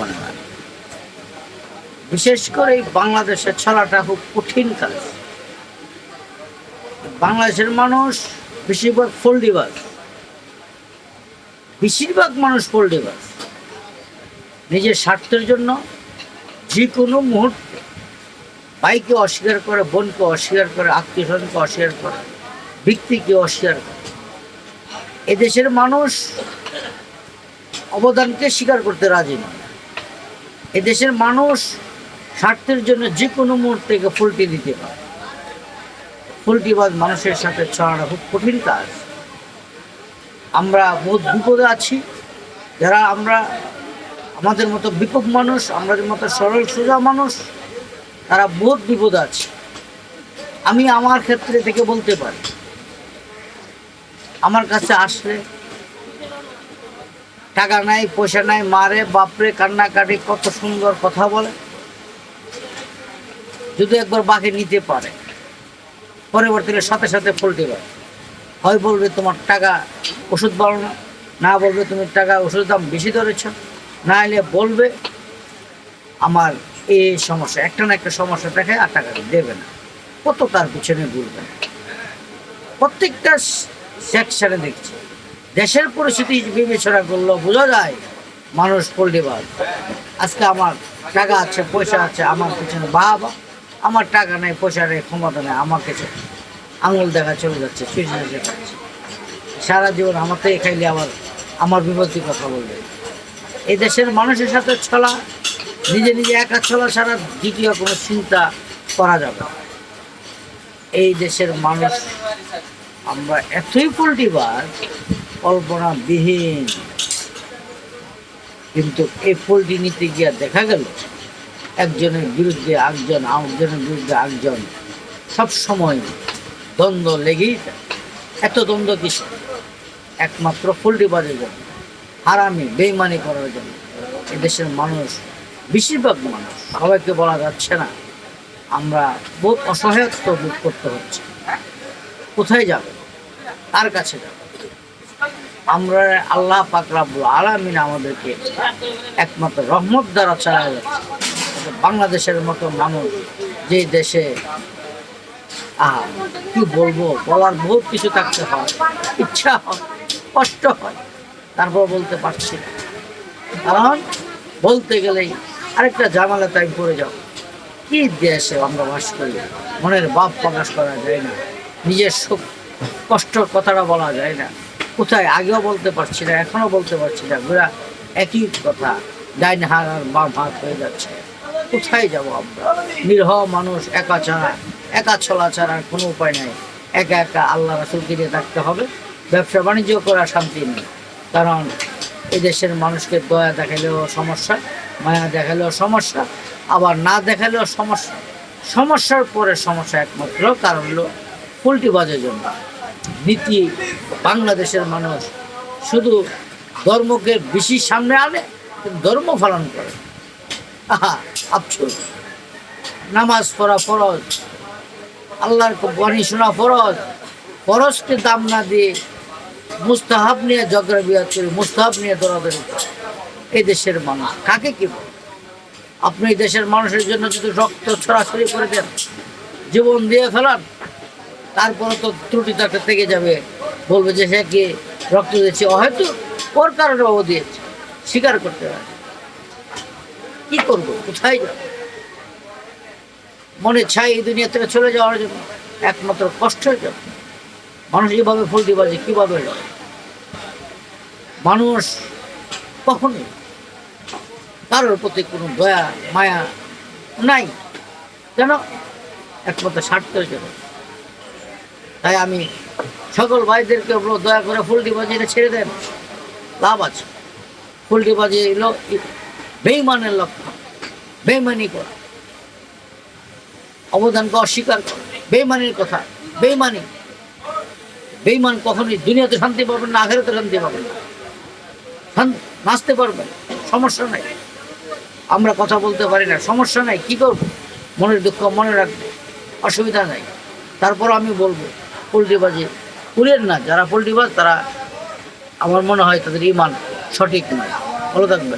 বনে না বিশেষ করে এই বাংলাদেশের ছলাটা খুব কঠিন কাজ। বাংলাদেশের মানুষ বেশিরভাগ ফোল্ডিবাজ। বেশিরভাগ মানুষ ফোল্ডিবাজ। নিজের স্বার্থের জন্য যে কোনো মুহূর্তে ভাইকে অস্বীকার করে, বোনকে অস্বীকার করে আত্মীয় স্বজনকে অস্বীকার করে, ব্যক্তিকে অস্বীকার করে। এদেশের মানুষ অবদানকে স্বীকার করতে রাজি নয়। এদেশের মানুষ স্বার্থের জন্য যে কোনো মুহূর্তে ফুলটি দিতে পারে। ফুলটিবাজ মানুষের সাথে ছড়ানো খুব কঠিন কাজ। আমরা বহুত বিপদে আছি। যারা আমরা, আমাদের মতো বিপদ মানুষ, আমাদের মতো সরল সোজা মানুষ, তারা বহুত বিপদে আছে। আমি আমার ক্ষেত্রে থেকে বলতে পারি, আমার কাছে আসলে টাকা নাই, পয়সা নাই, মারে, বাপরে, কান্নাকাটি, কত সুন্দর কথা বলে। যদি একবার বাকি নিতে পারে পরবর্তীতে সাথে সাথে ফলতে পারে হয় বলবে, তোমার টাকা ওষুধ ভালো না। না বলবে, তুমি টাকা ওষুধের দাম বেশি ধরেছ। না এলে বলবে, আমার এই সমস্যা, একটা না একটা সমস্যা দেখে আর টাকা দেবে না। কত তার পিছনে ঘুরবে। প্রত্যেকটা সেকশনে দেখছি। দেশের পরিস্থিতি বিবেচনা করলেও বোঝা যায় মানুষ পল্লীবাদ আজকে আমার টাকা আছে, পয়সা আছে, আমার পিছনে বাবা, আমার টাকা নেই, পয়সা নেই, ক্ষমতা নেই, আমার কাছে আঙুল দেখা চলে যাচ্ছে সারা জীবন আমার থেকে খাইলে আবার আমার বিপত্তি কথা বলবে। এই দেশের মানুষের সাথে ছলা, নিজে নিজে একা ছলা ছাড়া দ্বিতীয় কোনো চিন্তা করা যাবে। এই দেশের মানুষ, আমরা এতই পোল্ট্রিবার কল্পনাবিহীন। কিন্তু এই পোল্ট্রি নিতে গিয়ে দেখা গেল, একজনের বিরুদ্ধে একজন আরেকজনের বিরুদ্ধে একজন সব সময় দ্বন্দ্ব লেগেই এত দ্বন্দ্ব কিসে একমাত্র পোল্ট্রিবাজের জন্য হারামি, বেইমানি করার জন্য। এদেশের মানুষ, বেশিরভাগ মানুষ, সবাইকে বলা যাচ্ছে না, আমরা বহুত অসহায়ত্ব বোধ করতে হচ্ছে। কোথায় যাবে? তার কাছে যাবে? আমরা আল্লাহ পাক রাব্বুল আলামিন আমাদেরকে একমাত্র রহমত দ্বারা চালায় যাচ্ছে। বাংলাদেশের মতো মানুষ যে দেশে কি বলব, বলার বহুত কিছু থাকতে হয়, ইচ্ছা হয়, কষ্ট হয়, তারপর বলতে পারছি কারণ বলতে গেলেই আরেকটা জামালা তাই পড়ে যাও কি দেশে আমরা বাস করি? মনের ভাব প্রকাশ করা যায় না। নিজের সুখ কষ্ট কথাটা বলা যায় না। কোথায়? আগেও বলতে পারছি না, এখনও বলতে পারছি না। ঘোরা একই কথা, ডাইন হাত আর বাম হাত হয়ে যাচ্ছে। কোথায় যাব আমরা? নিরহ মানুষ, একা ছাড়া, একা চলা ছাড়া কোনো উপায় নাই। একা একা আল্লাহ রাসুলকে দিয়ে থাকতে হবে। ব্যবসা বাণিজ্য করা শান্তি নেই। কারণ এই দেশের মানুষকে দয়া দেখালেও সমস্যা, মায়া দেখালেও সমস্যা, আবার না দেখালেও সমস্যা। সমস্যার পরে সমস্যা একমাত্র, কারণ হলো পোল্ট্রিবাজের জন্য। নীতি বাংলাদেশের মানুষ শুধু ধর্মকে বেশি সামনে আনে ধর্ম পালন করে। আহা নামাজ পড়া ফরজ, আল্লাহর বাণী শোনা ফরজ, ফরজকে দাম না দিয়ে মুস্তাহাব নিয়ে ঝগড়া বিয়াদ করে মুস্তাহাব নিয়ে দৌড়াদৌড়ি এই দেশের মানুষ, কাকে কি? আপনি এই দেশের মানুষের জন্য যদি রক্ত ছড়াছড়ি করে দেন, জীবন দিয়ে ফেলান তারপরে তো ত্রুটি তাকে থেকে যাবে। বলবে যে সে কি রক্ত দিয়েছে। হয়তো ওর কারণে ও দিয়েছে। স্বীকার করতে হবে কি করব? কোথায় যাব? মনে চাই এই দুনিয়া থেকে চলে যাওয়ার জন্য একমাত্র কষ্ট হয়ে যাবে মানুষ যেভাবে ফুলটি বাজে, কীভাবে লড়ে? মানুষ কখনোই কারোর প্রতি কোনো দয়া, মায়া নাই। কেন একমাত্র স্বার্থের জন্য। তাই আমি সকল ভাইদেরকে দয়া করে ফুলটি বাজিয়ে ছেড়ে দেন। লাভ আছে। বাজিয়ে এলো বেইমানের লক্ষণ। বেইমানি করা। অবদানকে অস্বীকার করা। বেইমানির কথা। বেইমানি। বেইমান কখনোই দুনিয়াতে শান্তি পাবেন না, আখেরাতে শান্তি পাবেন না। নাচতে পারবেন সমস্যা নাই। আমরা কথা বলতে পারি না। সমস্যা নাই। কি করব? মনের দুঃখ মনে রাখব। অসুবিধা নাই। তারপর আমি বলব পোলট্রিবাজি। উড়েন না, যারা পোলট্রিবাজ তারা আমার মনে হয় তাদের ইমান সঠিক নয়। ভালো থাকবেন।